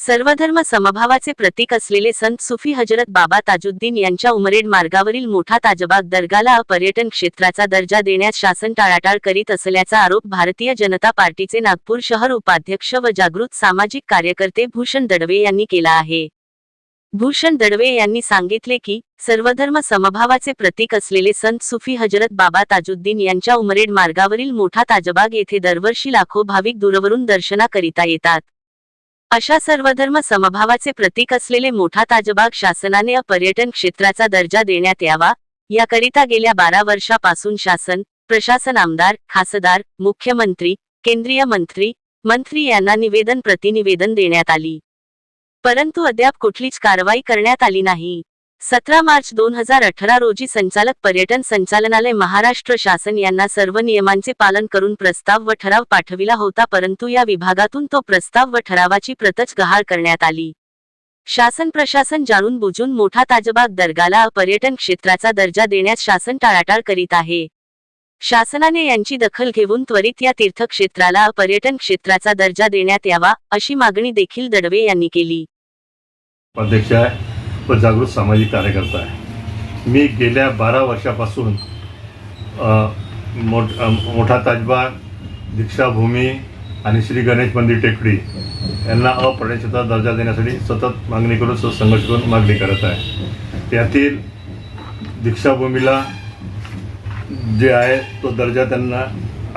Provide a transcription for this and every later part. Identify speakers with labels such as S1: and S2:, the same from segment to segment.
S1: सर्वधर्म समभावाचे प्रतीक असलेले संत सुफी हजरत बाबा ताजुद्दीन यांच्या उमरेड मार्गावरील मोठा ताजबाग दर्गाला पर्यटन क्षेत्राचा दर्जा देण्यास शासन टाळाटाळ करीत असल्याचा आरोप भारतीय जनता पार्टीचे नागपूर शहर उपाध्यक्ष व जागृत सामाजिक कार्यकर्ते भूषण दडवे यांनी केला आहे. भूषण दडवे यांनी सांगितले की सर्वधर्म समभावाचे प्रतीक असलेले संत सुफी हजरत बाबा ताजुद्दीन यांच्या उमरेड मार्गावरील मोठा ताजबाग येथे दरवर्षी लाखो भाविक दूरवरून दर्शना करिता येतात. अशा सर्वधर्म समभावाचे प्रतीक असलेले मोठा ताजबाग शासनाने पर्यटन क्षेत्राचा दर्जा देण्यात यावा याकरिता गेल्या बारा वर्षापासून शासन प्रशासन आमदार खासदार मुख्यमंत्री केंद्रीय मंत्री मंत्री यांना निवेदन प्रतिनिवेदन देण्यात आली. परंतु अद्याप कुठलीच कारवाई करण्यात आली नाही. सतरा मार्च दोन हजार अठरा रोजी संचालक पर्यटन संचालनालय महाराष्ट्र शासन यांना सर्व नियमांचे पालन करून प्रस्ताव व ठराव पाठविला होता परंतु या विभागातून तो प्रस्ताव व ठरावाची प्रतच गहाळ करण्यात आली. शासन प्रशासन जाणून बुजून मोठा ताजबाग दर्गाला पर्यटन क्षेत्राचा दर्जा देण्यास शासन टाळाटाळ करीत आहे. शासनाने यांची दखल घेऊन त्वरित या तीर्थक्षेत्राला पर्यटन क्षेत्राचा दर्जा देण्यात यावा अशी मागणी देखील दडवे यांनी केली.
S2: व जागृत सामाजिक कार्यकर्ता आहे. मी गेल्या बारा वर्षापासून मोठ मोठा ताजबाग दीक्षाभूमी आणि श्री गणेश मंदिर टेकडी यांना अपर्यटनचा दर्जा देण्यासाठी सतत मागणी करून संघर्ष करून मागणी करत आहे. त्यातील दीक्षाभूमीला जे आहे तो दर्जा त्यांना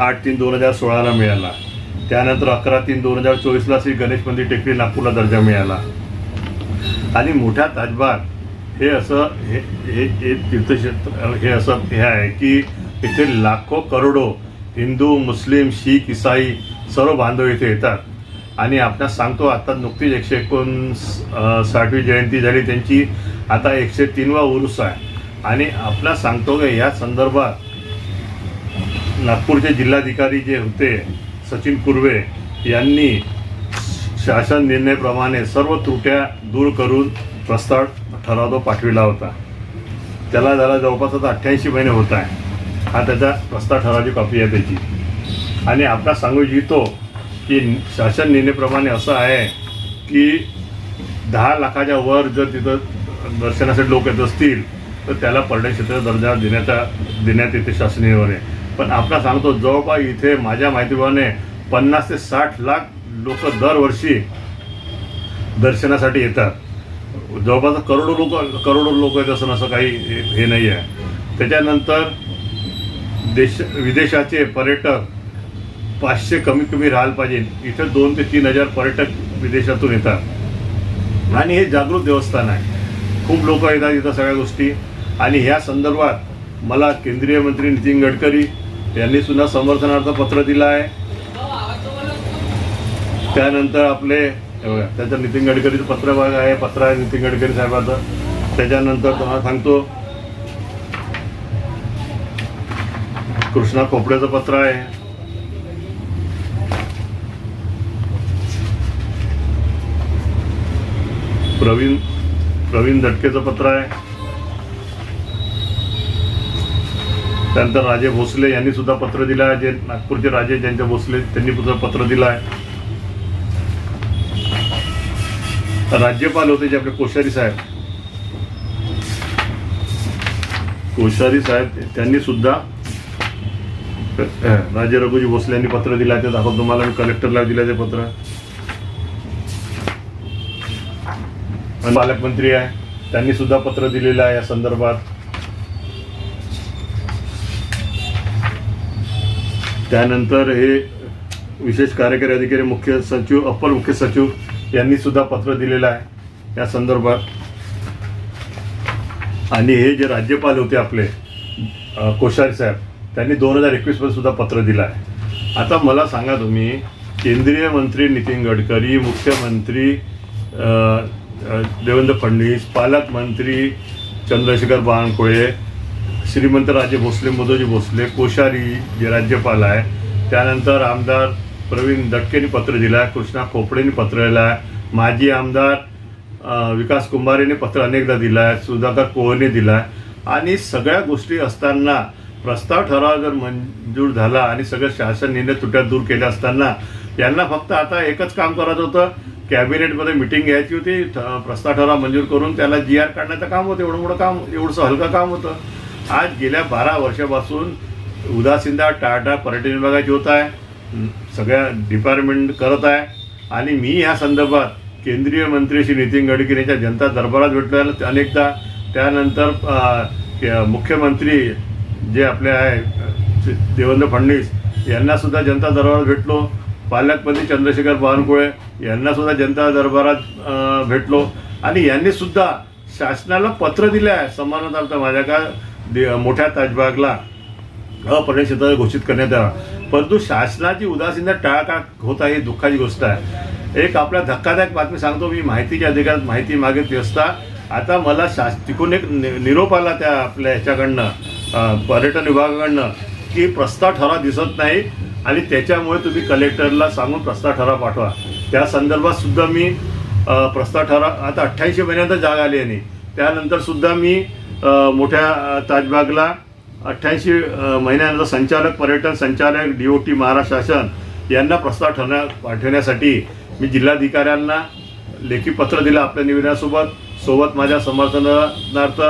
S2: आठ तीन दोन हजार सोळाला मिळाला. त्यानंतर अकरा तीन दोन हजार चोवीसला श्री गणेश मंदिर टेकडी नागपूरला दर्जा मिळाला. आणि मोठ्या ताजबाग हे असं हे हे तीर्थक्षेत्र हे असं हे आहे की इथे लाखो करोडो हिंदू मुस्लिम शीख इसाई सर्व बांधव इथे येतात. आणि आपणास सांगतो आता नुकतीच एकशे एकोण साठवी जयंती झाली त्यांची आता एकशे तीनवा उरुस आहे. आणि आपला सांगतो की या संदर्भात नागपूरचे जिल्हाधिकारी जे होते सचिन कुर्वे यांनी शासन निर्णयप्रमाणे सर्व त्रुट्या दूर करून प्रस्ताव ठराव तो पाठविला होता. त्याला जरा जवळपास आता अठ्ठ्याऐंशी महिने होत आहे. हा त्याचा प्रस्ताव ठरावाची कॉपी आहे त्याची. आणि आपला सांगू इच्छितो की शासन निर्णयप्रमाणे असं आहे की दहा लाखाच्या वर जर तिथं दर्शनासाठी लोक येत असतील तर त्याला पर्यटन क्षेत्राचा दर्जा देण्याचा देण्यात येते शासन आहे पण आपला सांगतो जवळपास इथे माझ्या माहितीप्रमाणे पन्नास ते साठ लाख लोक दरवर्षी दर्शनासाठी येतात. जवळपास करोडो लोक करोडो लोक आहेत असं असं काही हे- हे नाही आहे. त्याच्यानंतर देश विदेशाचे पर्यटक पाचशे कमी कमी राहायला पाहिजे. इथं दोन ते तीन हजार पर्यटक विदेशातून येतात. आणि हे जागृत देवस्थान आहे. खूप लोक येतात इथं सगळ्या गोष्टी. आणि ह्या संदर्भात मला केंद्रीय मंत्री नितीन गडकरी यांनी सुद्धा समर्थनार्थ पत्र दिलं आहे. त्यानंतर आपले त्याचं नितीन गडकरीचं पत्र बघा आहे पत्र आहे नितीन गडकरी साहेबाचं. त्याच्यानंतर तुम्हाला सांगतो कृष्णा खोपड्याचं पत्र आहे. प्रवीण प्रवीण दटकेचं पत्र आहे. त्यानंतर राजे भोसले यांनी सुद्धा पत्र दिलं आहे जे नागपूरचे राजे ज्यांचे भोसले त्यांनी सुद्धा पत्र दिलं आहे. राज्यपाल होते जे आपले कोश्यारी साहेब. कोश्यारी साहेब त्यांनी सुद्धा राजे रघुजी भोसले यांनी पत्र दिलं ते दाखवतो तुम्हाला मी कलेक्टरला दिलं ते पत्र. आणि पालकमंत्री आहे. त्यांनी सुद्धा पत्र दिलेलं आहे या संदर्भात. त्यानंतर हे विशेष कार्यकारी अधिकारी मुख्य सचिव अप्पर मुख्य सचिव यांनी सुद्धा पत्र दिलेलं आहे. या संदर्भात. आणि हे जे राज्यपाल होते आपले कोश्यारी साहेब त्यांनी दोन हजार एकवीसमध्ये सुद्धा पत्र दिलं आहे. आता मला सांगा तुम्ही केंद्रीय मंत्री नितीन गडकरी मुख्यमंत्री देवेंद्र फडणवीस पालकमंत्री चंद्रशेखर बावनकुळे श्रीमंत राजे भोसले मधोजी भोसले कोश्यारी जे राज्यपाल आहे त्यानंतर आमदार प्रवीण दटकेने पत्र दिलं आहे कृष्णा खोपडेने पत्र दिलं आहे माजी आमदार विकास कुंभारेने पत्र अनेकदा दिलं आहे सुधाकर कोहने दिलं आहे आणि सगळ्या गोष्टी असताना प्रस्ताव ठराव जर मंजूर झाला आणि सगळं शासन निर्णय तुट्या दूर केल्या असताना यांना फक्त आता एकच काम करायचं होतं कॅबिनेटमध्ये मिटिंग घ्यायची होती प्रस्ताव ठराव मंजूर करून त्याला जी आर काढण्याचं काम होतं एवढं मोठं काम एवढंसं हलकं काम होतं. आज गेल्या बारा वर्षापासून उदासीनता टाटा पर्यटन विभागाची होत आहे. सगळ्या डिपार्टमेंट करत आहे. आणि मी ह्या संदर्भात केंद्रीय मंत्री श्री नितीन गडकरी यांच्या जनता दरबारात भेटलो अनेकदा. त्यानंतर मुख्यमंत्री जे आपले आहे देवेंद्र फडणवीस यांनासुद्धा जनता दरबारात भेटलो. पालकमंत्री चंद्रशेखर बावनकुळे यांनासुद्धा जनता दरबारात भेटलो. आणि यांनीसुद्धा शासनाला पत्र दिले आहे. समानता माझ्या का मोठ्या ताजबागला. अपर्यटन घोषित करण्यात यावा. परंतु शासनाची उदासीनता टाळाटाळ होत आहे ही दुःखाची गोष्ट आहे. एक आपल्या धक्कादायक बातमी सांगतो मी माहितीच्या अधिकारात माहिती मागितली असता आता मला शास तिकून एक नि- निरोप आला त्या आपल्या ह्याच्याकडनं पर्यटन विभागाकडनं की प्रस्ताव ठराव दिसत नाही आणि त्याच्यामुळे तुम्ही कलेक्टरला सांगून प्रस्ताव ठराव पाठवा. त्या संदर्भात सुद्धा मी प्रस्ताव ठराव आता अठ्ठ्याऐंशी महिन्यानंतर जाग आली आणि त्यानंतर सुद्धा मी मोठ्या ताजबागला अठ्ठ्याऐंशी महिन्यानंतर संचालक पर्यटन संचालक डी ओ टी महाराष्ट्र शासन यांना प्रस्ताव ठरण्या पाठवण्यासाठी मी जिल्हाधिकाऱ्यांना लेखी पत्र दिलं आपल्या निवेदनासोबत. सोबत माझ्या समर्थनार्थ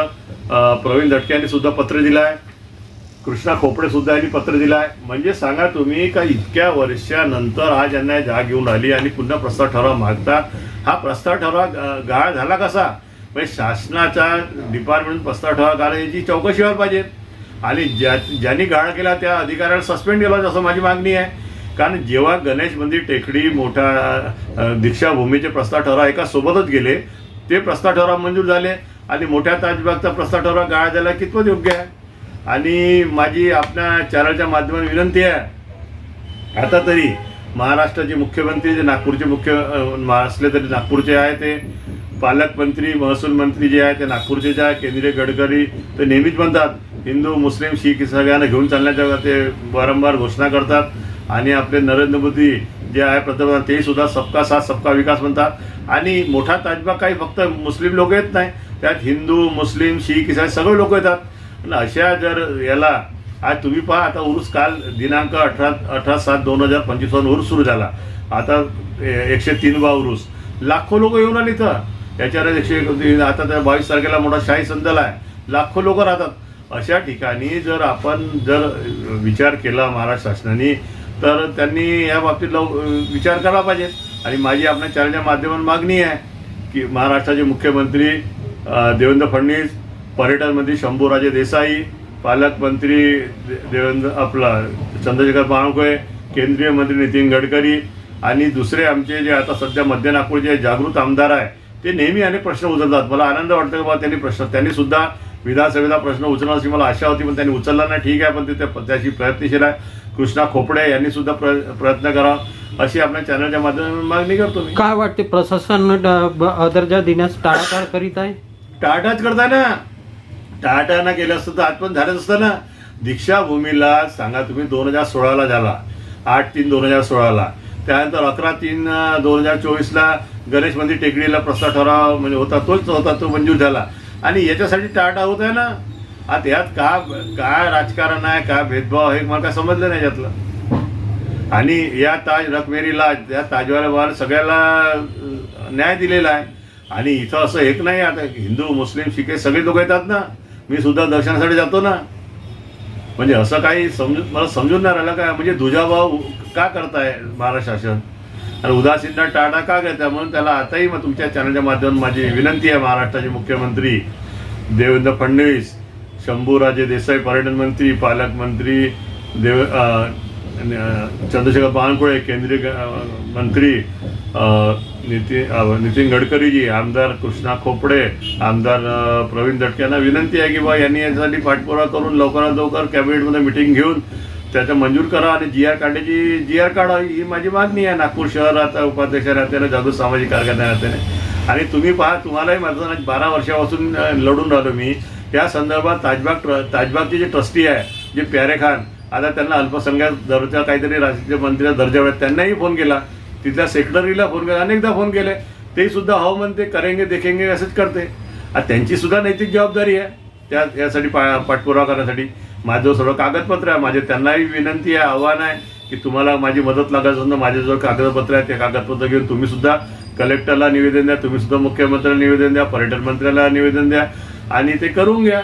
S2: प्रवीण दटके यांनी सुद्धा पत्र दिलं आहे कृष्णा खोपडेसुद्धा यांनी पत्र दिलं आहे म्हणजे सांगा तुम्ही का इतक्या वर्षानंतर आज यांना जाग घेऊन आली आणि पुन्हा प्रस्ताव ठराव मागता? हा प्रस्ताव ठराव गाळ झाला कसा? म्हणजे शासनाचा डिपार्टमेंट प्रस्ताव ठराव गाळा याची चौकशी व्हायला पाहिजे. आणि ज्या ज्यांनी गाळ केला त्या अधिकाऱ्याला सस्पेंड केला असं माझी मागणी आहे. कारण जेव्हा गणेश मंदिर टेकडी मोठा दीक्षाभूमीचे प्रस्ताव ठराव एका सोबतच गेले ते प्रस्ताव ठराव मंजूर झाले आणि मोठ्या ताजबागचा प्रस्ताव ठराव गाळ झाला कितपत योग्य आहे? आणि माझी आपल्या चॅनलच्या माध्यमात विनंती आहे आता तरी महाराष्ट्राचे मुख्यमंत्री जे नागपूरचे मुख्य असले तरी नागपूरचे आहे ते पालकमंत्री महसूल मंत्री जे आहे ते नागपूरचे जे आहे केंद्रीय गडकरी ते नेहमीच म्हणतात हिंदू मुस्लिम शीख सगळ्यांना घेऊन चालण्याच्या ते वारंवार घोषणा करतात. आणि आपले नरेंद्र मोदी जे आहे पंतप्रधान ते सुद्धा सबका साथ सबका विकास म्हणतात. आणि मोठा ताजबाग काही फक्त मुस्लिम लोक येत नाही त्यात हिंदू मुस्लिम शीख इसाई सगळे लोक येतात. आणि अशा जर याला आज तुम्ही पहा आता उरूस काल दिनांक अठरा अठरा सात दोन हजार पंचवीस उरूस सुरू झाला. आता ए- एकशे तीन वा उरूस लाखो लोक येऊन आले इथं. याच्यावर एकशे एक- आता तर बावीस तारखेला मोठा शाही संदल आहे लाखो लोक राहतात. अशा ठिकाणी जर आपण जर विचार केला महाराष्ट्र शासनाने तर त्यांनी या बाबतीत लव विचार करायला पाहिजे. आणि माझी आपल्या चॅनलच्या माध्यमातून मागणी आहे की महाराष्ट्राचे मुख्यमंत्री देवेंद्र फडणवीस पर्यटन मंत्री शंभूराजे देसाई पालकमंत्री दे- देवेंद्र आपला चंद्रशेखर बावनकुळे केंद्रीय मंत्री नितीन गडकरी आणि दुसरे आमचे जे आता सध्या मध्य नागपूरचे जागृत आमदार आहे ते नेहमी अनेक प्रश्न उचलतात. मला आनंद वाटतो की बा त्यांनी प्रश्न त्यांनी सुद्धा विधानसभेचा प्रश्न उचलणार अशी मला आशा होती पण त्यांनी उचलला नाही. ठीक आहे पण ते त्या- त्याची प्रयत्नशील आहे. कृष्णा खोपडे यांनी सुद्धा प्र प्रयत्न करावा अशी आपल्या चॅनलच्या माध्यमातून मागणी करतो मी.
S3: काय वाटते प्रशासन दर्जा देण्यास टाळाटाळ करीत आहे?
S2: टाटाच करता ना. टाटाना केलं असतं तर आज पण झालंच असतं ना. दीक्षाभूमीला सांगा तुम्ही दोन हजार सोळाला झाला. आठ तीन दोन हजार सोळाला. त्यानंतर अकरा तीन दोन हजार चोवीसला गणेश मंदिर टेकडीला प्रस्ताव ठराव म्हणजे होता तोच होता तो मंजूर झाला. आणि याच्यासाठी टाटा होत आहे ना? आता यात का काय राजकारण आहे काय भेदभाव आहे मला काय समजलं नाही यातलं. आणि या ताज रकमेरीला या ताजवाला सगळ्याला न्याय दिलेला आहे. आणि इथं असं एक नाही आता हिंदू मुस्लिम शिख सगळे लोक येतात ना? मी सुद्धा दर्शनासाठी जातो ना? म्हणजे असं काही समजून मला समजून नाही राहिलं काय म्हणजे दुजाभाव का करताय महाराष्ट्र शासन? आणि उदासीनता टाळा का घेता म्हणून त्याला आताही मग तुमच्या चॅनलच्या माध्यमातून माझी विनंती आहे महाराष्ट्राचे मुख्यमंत्री देवेंद्र फडणवीस शंभूराजे देसाई पर्यटन मंत्री पालकमंत्री देव चंद्रशेखर बावनकुळे केंद्रीय मंत्री नितीन नितीन गडकरीजी आमदार कृष्णा खोपडे आमदार प्रवीण दटक्यांना विनंती आहे की बा यांनी यासाठी पाठपुरावा करून लवकरात लवकर कॅबिनेटमध्ये मिटिंग घेऊन त्याचं मंजूर करा आणि जी आर काढण्याची जी आर काढा ही माझी मागणी आहे. नागपूर शहरात उपाध्यक्ष राहत्याने जागृत सामाजिक कार्यकर्त्या राहत्याने आणि तुम्ही पहा तुम्हालाही माझं बारा वर्षापासून लढून राहिलो मी. त्या संदर्भात ताजबाग ट्र ताजबागचे जे ट्रस्टी आहे जे प्यारे खान आता त्यांना अल्पसंख्याक दर्जा काहीतरी राज्य मंत्र्याचा दर्जा मिळत त्यांनाही फोन केला. तिथल्या सेक्रेटरीला फोन केला. अनेकदा फोन केले. ते सुद्धा हो म्हणते करेंगे देखेंगे असंच करते. आता त्यांची सुद्धा नैतिक जबाबदारी आहे. त्या यासाठी पा पाठपुरावा करण्यासाठी. माझं सर्व कागदपत्र आहे. माझे त्यांनाही विनंती आहे आव्हान आहे की तुम्हाला माझी मदत लागत असेल तर माझ्याजवळ कागदपत्र आहे ते कागदपत्र घेऊन तुम्ही सुद्धा कलेक्टरला निवेदन द्या. तुम्ही सुद्धा मुख्यमंत्र्याला निवेदन द्या पर्यटन मंत्र्याला निवेदन द्या. आणि ते करून घ्या.